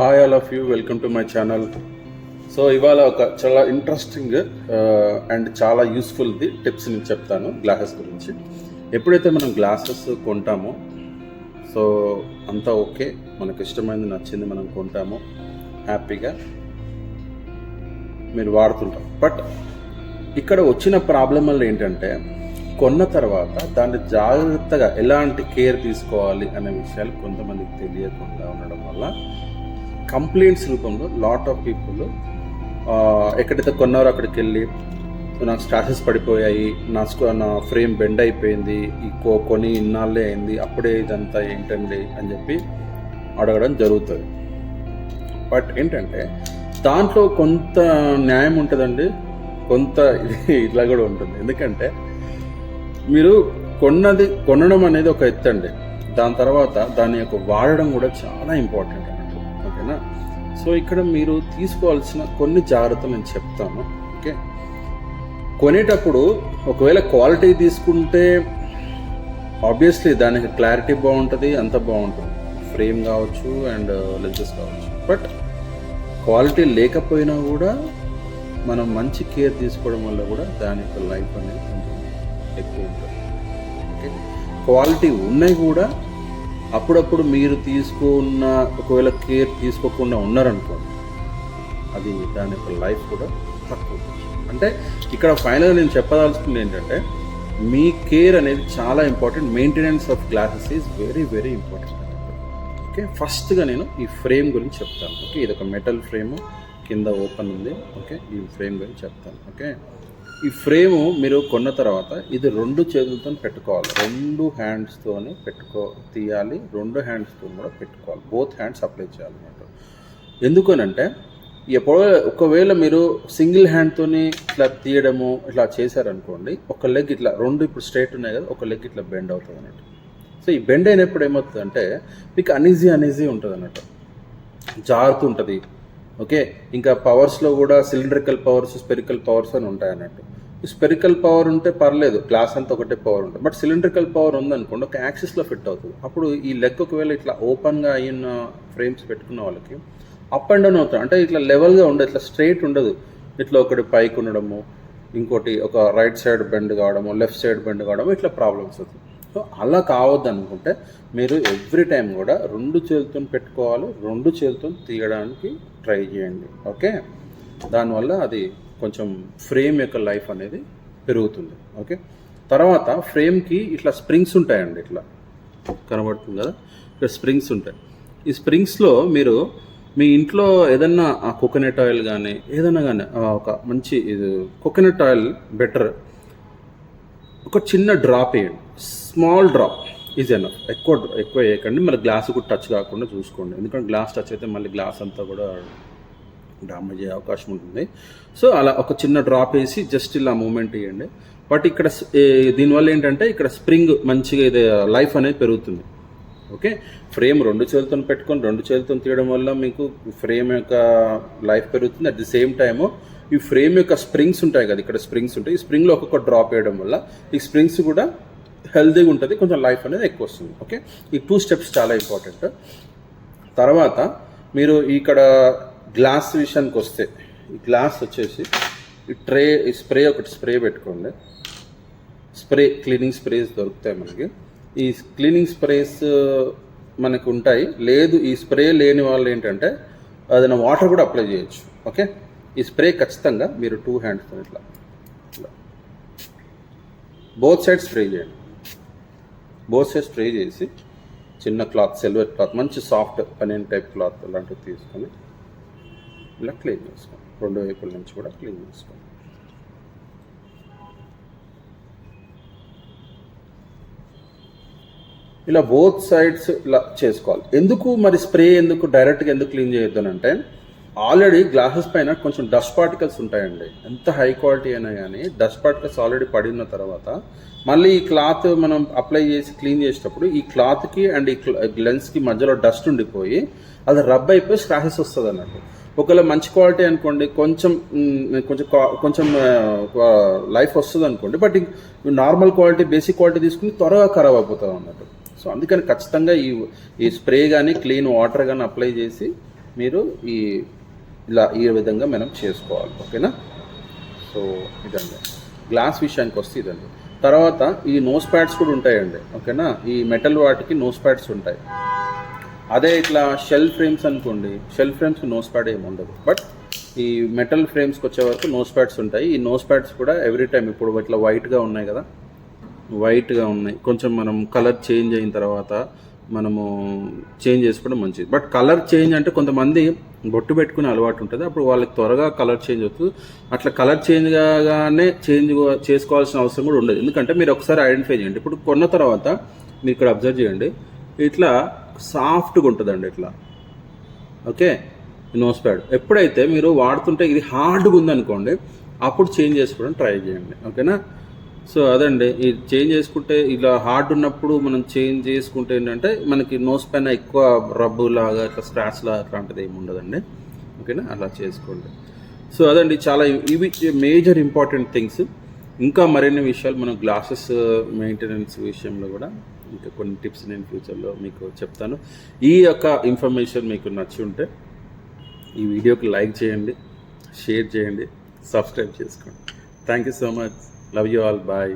Hi all of you welcome to my channel so ఇవాళ ఒక చాలా ఇంట్రెస్టింగ్ అండ్ uh, చాలా యూస్ఫుల్ది టిప్స్ నేను చెప్తాను గ్లాసెస్ గురించి. ఎప్పుడైతే మనం గ్లాసెస్ కొంటామో సో అంతా ఓకే మనకు ఇష్టమైనది నచ్చింది మనం కొంటామో హ్యాపీగా మీరు వాడుతుంటాం. బట్ ఇక్కడ వచ్చిన ప్రాబ్లం వల్ల ఏంటంటే కొన్న తర్వాత దాన్ని జాగ్రత్తగా ఎలాంటి కేర్ తీసుకోవాలి అనే విషయాలు కొంతమందికి తెలియకుండా ఉండడం వల్ల కంప్లైంట్స్ రూపంలో లాట్ ఆఫ్ పీపుల్ ఎక్కడైతే కొన్నారో అక్కడికి వెళ్ళి నాకు స్టాటస్ పడిపోయాయి నా స్కూ- నా ఫ్రేమ్ బెండ్ అయిపోయింది ఈ కో కొని ఇన్నాళ్ళే అయింది అప్పుడే ఇదంతా ఏంటండి అని చెప్పి అడగడం జరుగుతుంది. బట్ ఏంటంటే దాంట్లో కొంత న్యాయం ఉంటుందండి కొంత ఇది ఇట్లా కూడా ఉంటుంది. ఎందుకంటే మీరు కొన్నది కొనడం అనేది ఒక ఎత్తండి దాని తర్వాత దాని యొక్క వాడడం కూడా చాలా ఇంపార్టెంట్ ఓకేనా? సో ఇక్కడ మీరు తీసుకోవాల్సిన కొన్ని జాగ్రత్తలు నేను చెప్తాను ఓకే? కొనేటప్పుడు ఒకవేళ క్వాలిటీ తీసుకుంటే ఆబ్వియస్లీ దానికి క్లారిటీ బాగుంటుంది అంత బాగుంటుంది. ఫ్రేమ్ కావచ్చు అండ్ లెన్సెస్ uh, కావచ్చు. బట్ క్వాలిటీ లేకపోయినా కూడా మనం మంచి కేర్ తీసుకోవడం వల్ల కూడా దాని యొక్క లైఫ్ అనేది కొంచెం ఎక్కువ ఉంటుంది. ఓకే? క్వాలిటీ ఉన్నాయి కూడా అప్పుడప్పుడు మీరు తీసుకున్న ఒకవేళ కేర్ తీసుకోకుండా ఉన్నారనుకోండి అది దాని యొక్క లైఫ్ కూడా తక్కువ అంటే ఇక్కడ ఫైనల్గా నేను చెప్పదలుచుకుంది ఏంటంటే మీ కేర్ అనేది చాలా important. Maintenance of glasses is very very important okay ఫస్ట్గా నేను ఈ ఫ్రేమ్ గురించి చెప్తాను. ఓకే ఇది ఒక మెటల్ ఫ్రేమ్ కింద ఓపెన్ ఉంది. ఓకే ఈ ఫ్రేమ్ గురించి చెప్తాను. ఓకే ఈ ఫ్రేమ్ మీరు కొన్న తర్వాత ఇది రెండు చేతులతో పెట్టుకోవాలి. రెండు హ్యాండ్స్తోనే పెట్టుకో తీయాలి. రెండు హ్యాండ్స్తో కూడా పెట్టుకోవాలి. బోత్ హ్యాండ్స్ అప్లై చేయాలన్నమాట ఎందుకనంటే ఎప్పుడో ఒకవేళ మీరు సింగిల్ హ్యాండ్తోని ఇట్లా తీయడము ఇట్లా చేశారనుకోండి ఒక లెగ్ ఇట్లా రెండు ఇప్పుడు స్ట్రైట్ ఉన్నాయి కదా ఒక లెగ్ ఇట్లా బెండ్ అవుతుంది అన్నట్టు సో ఈ బెండ్ అయినప్పుడు ఏమవుతుందంటే మీకు అనీజీ అనీజీ ఉంటుంది అన్నట్టు జారుతూ ఉంటుంది ఓకే? ఇంకా పవర్స్లో కూడా సిలిండ్రికల్ పవర్స్ స్పెరికల్ పవర్స్ అని ఉంటాయి అన్నట్టు. స్పెరికల్ పవర్ ఉంటే పర్లేదు గ్లాస్ అంతా ఒకటే పవర్ ఉంటుంది. బట్ సిలిండ్రికల్ పవర్ ఉందనుకోండి ఒక యాక్సిస్లో ఫిట్ అవుతుంది. అప్పుడు ఈ లెగ్ ఒకవేళ ఇట్లా ఓపెన్గా అయిన ఫ్రేమ్స్ పెట్టుకున్న వాళ్ళకి అప్ అండ్ డౌన్ అవుతుంది అంటే ఇట్లా లెవెల్గా ఉండదు ఇట్లా స్ట్రైట్ ఉండదు. ఇట్లా ఒకటి పైకి ఉండడము ఇంకోటి ఒక రైట్ సైడ్ బెండ్ కావడము లెఫ్ట్ సైడ్ బెండ్ కావడము ఇట్లా ప్రాబ్లమ్స్ అవుతుంది సో అలా కావద్దు అనుకుంటే మీరు ఎవ్రీ టైం కూడా రెండు చేతులతో పెట్టుకోవాలి రెండు చేతులతో తీయడానికి ట్రై చేయండి. ఓకే? దానివల్ల అది కొంచెం ఫ్రేమ్ యొక్క లైఫ్ అనేది పెరుగుతుంది. ఓకే? తర్వాత ఫ్రేమ్కి ఇట్లా స్ప్రింగ్స్ ఉంటాయండి ఇట్లా. కనబడుతుంది కదా? ఇక్కడ స్ప్రింగ్స్ ఉంటాయి. ఈ స్ప్రింగ్స్లో మీరు మీ ఇంట్లో ఏదన్నా కోకోనట్ ఆయిల్ కానీ ఏదైనా కానీ ఒక మంచి ఇది కోకోనట్ ఆయిల్ బెటర్ ఒక చిన్న డ్రాప్ వేయండి. స్మాల్ డ్రాప్ ఈజ్ ఎనఫ్ ఎక్కువ ఎక్కువ వేయకండి. మళ్ళీ గ్లాస్ కూడా టచ్ కాకుండా చూసుకోండి. ఎందుకంటే గ్లాస్ టచ్ అయితే మళ్ళీ గ్లాస్ అంతా కూడా డ్యామేజ్ అయ్యే అవకాశం ఉంటుంది. సో అలా ఒక చిన్న డ్రాప్ వేసి జస్ట్ ఇలా మూమెంట్ ఇవ్వండి బట్ ఇక్కడ దీనివల్ల ఏంటంటే ఇక్కడ స్ప్రింగ్ మంచిగా ఇది లైఫ్ అనేది పెరుగుతుంది. ఓకే ఫ్రేమ్ రెండు చేతులతో పెట్టుకొని రెండు చేతులతో తీయడం వల్ల మీకు ఫ్రేమ్ యొక్క లైఫ్ పెరుగుతుంది. అట్ ది సేమ్ టైము ఈ ఫ్రేమ్ యొక్క స్ప్రింగ్స్ ఉంటాయి కదా ఇక్కడ స్ప్రింగ్స్ ఉంటాయి. ఈ స్ప్రింగ్లో ఒక్కొక్క డ్రాప్ వేయడం వల్ల ఈ స్ప్రింగ్స్ కూడా హెల్తీగా ఉంటుంది కొంచెం లైఫ్ అనేది ఎక్కువ వస్తుంది. ఓకే? ఈ టూ స్టెప్స్ చాలా ఇంపార్టెంట్. తర్వాత మీరు ఇక్కడ గ్లాస్ విషయానికి వస్తే ఈ గ్లాస్ వచ్చేసి ఈ ట్రే ఈ స్ప్రే ఒకటి స్ప్రే పెట్టుకోండి. స్ప్రే క్లీనింగ్ స్ప్రేస్ దొరుకుతాయి మనకి. ఈ క్లీనింగ్ స్ప్రేస్ మనకు ఉంటాయి. లేదు ఈ స్ప్రే లేని వాళ్ళు ఏంటంటే అదన వాటర్ కూడా అప్లై చేయొచ్చు. ఓకే? ఈ స్ప్రే ఖచ్చితంగా మీరు టూ హ్యాండ్స్తో ఇట్లా ఇట్లా బోత్ సైడ్ స్ప్రే చేయండి. బోత్ సైడ్ స్ప్రే చేసి చిన్న క్లాత్ సిల్వర్ క్లాత్ మంచి సాఫ్ట్ పనియన్ టైప్ క్లాత్ అలాంటివి తీసుకొని ఇలా క్లీన్ చేసుకోండి. రెండు వైపుల నుంచి కూడా క్లీన్ చేసుకోండి. ఇలా బోత్ సైడ్స్ ఇలా చేసుకోవాలి. ఎందుకు మరి స్ప్రే ఎందుకు డైరెక్ట్గా ఎందుకు క్లీన్ చేయొద్దు అంటే ఆల్రెడీ గ్లాసెస్ పైన కొంచెం డస్ట్ పార్టికల్స్ ఉంటాయండి. ఎంత హై క్వాలిటీ అయినా కానీ డస్ట్ పార్టికల్స్ ఆల్రెడీ పడిన తర్వాత మళ్ళీ ఈ క్లాత్ మనం అప్లై చేసి క్లీన్ చేసేటప్పుడు ఈ క్లాత్కి అండ్ ఈ లెన్స్కి మధ్యలో డస్ట్ ఉండిపోయి అది రబ్ అయిపోయి స్క్రాచెస్ వస్తుంది అన్నట్టు. ఒకవేళ మంచి క్వాలిటీ అనుకోండి కొంచెం కొంచెం కొంచెం లైఫ్ వస్తుంది అనుకోండి but normal quality basic quality తీసుకుని త్వరగా ఖరాబ్ అయిపోతుంది అన్నట్టు. సో అందుకని ఖచ్చితంగా ఈ ఈ స్ప్రే కానీ క్లీన్ వాటర్ కానీ అప్లై చేసి మీరు ఈ ఇలా ఈ విధంగా మనం చేసుకోవాలి. ఓకేనా? సో ఇదండి. గ్లాస్ విషయానికి వస్తే ఇదండి. తర్వాత ఈ నోస్ ప్యాడ్స్ కూడా ఉంటాయండి. ఓకేనా? ఈ మెటల్ వాటికి నోస్ ప్యాడ్స్ ఉంటాయి. అదే ఇట్లా షెల్ ఫ్రేమ్స్ అనుకోండి షెల్ ఫ్రేమ్స్కి నోస్ ప్యాడ్ ఏమి ఉండదు. బట్ ఈ మెటల్ ఫ్రేమ్స్కి వచ్చే వరకు నోస్ ప్యాడ్స్ ఉంటాయి. ఈ నోస్ ప్యాడ్స్ కూడా ఎవ్రీ టైం ఇప్పుడు ఇట్లా వైట్గా ఉన్నాయి కదా? వైట్గా ఉన్నాయి. కొంచెం మనం కలర్ చేంజ్ అయిన తర్వాత మనము చేంజ్ చేసుకోవడం మంచిది. బట్ కలర్ చేంజ్ అంటే కొంతమంది బొట్టు పెట్టుకునే అలవాటు ఉంటుంది. అప్పుడు వాళ్ళకి త్వరగా కలర్ చేంజ్ అవుతుంది. అట్లా కలర్ చేంజ్ కాగానే చేంజ్ చేసుకోవాల్సిన అవసరం కూడా ఉండదు. ఎందుకంటే మీరు ఒకసారి ఐడెంటిఫై చేయండి. ఇప్పుడు కొన్న తర్వాత మీరు ఇక్కడ అబ్జర్వ్ చేయండి. ఇట్లా సాఫ్ట్గా ఉంటుందండి ఇట్లా. ఓకే నోస్ ప్యాడ్ ఎప్పుడైతే మీరు వాడుతుంటే ఇది హార్డ్గా ఉందనుకోండి అప్పుడు చేంజ్ చేసుకోవడం ట్రై చేయండి. ఓకేనా సో అదండి. ఈ చేంజ్ చేసుకుంటే ఇలా హార్డ్ ఉన్నప్పుడు మనం చేంజ్ చేసుకుంటే ఏంటంటే మనకి నోస్ పైన ఎక్కువ రబ్బు లాగా ఇట్లా స్క్రాచ్ లాగా అట్లాంటిది ఏమి ఉండదండి. ఓకేనా? అలా చేసుకోండి. సో అదండి చాలా ఇవి మేజర్ ఇంపార్టెంట్ థింగ్స్. ఇంకా మరిన్ని విషయాలు మనం గ్లాసెస్ మెయింటెనెన్స్ విషయంలో కూడా ఇంకా కొన్ని టిప్స్ నేను ఫ్యూచర్లో మీకు చెప్తాను. ఈ యొక్క ఇన్ఫర్మేషన్ మీకు నచ్చి ఉంటే ఈ వీడియోకి లైక్ చేయండి షేర్ చేయండి సబ్స్క్రైబ్ చేసుకోండి. Thank you so much. Love you all bye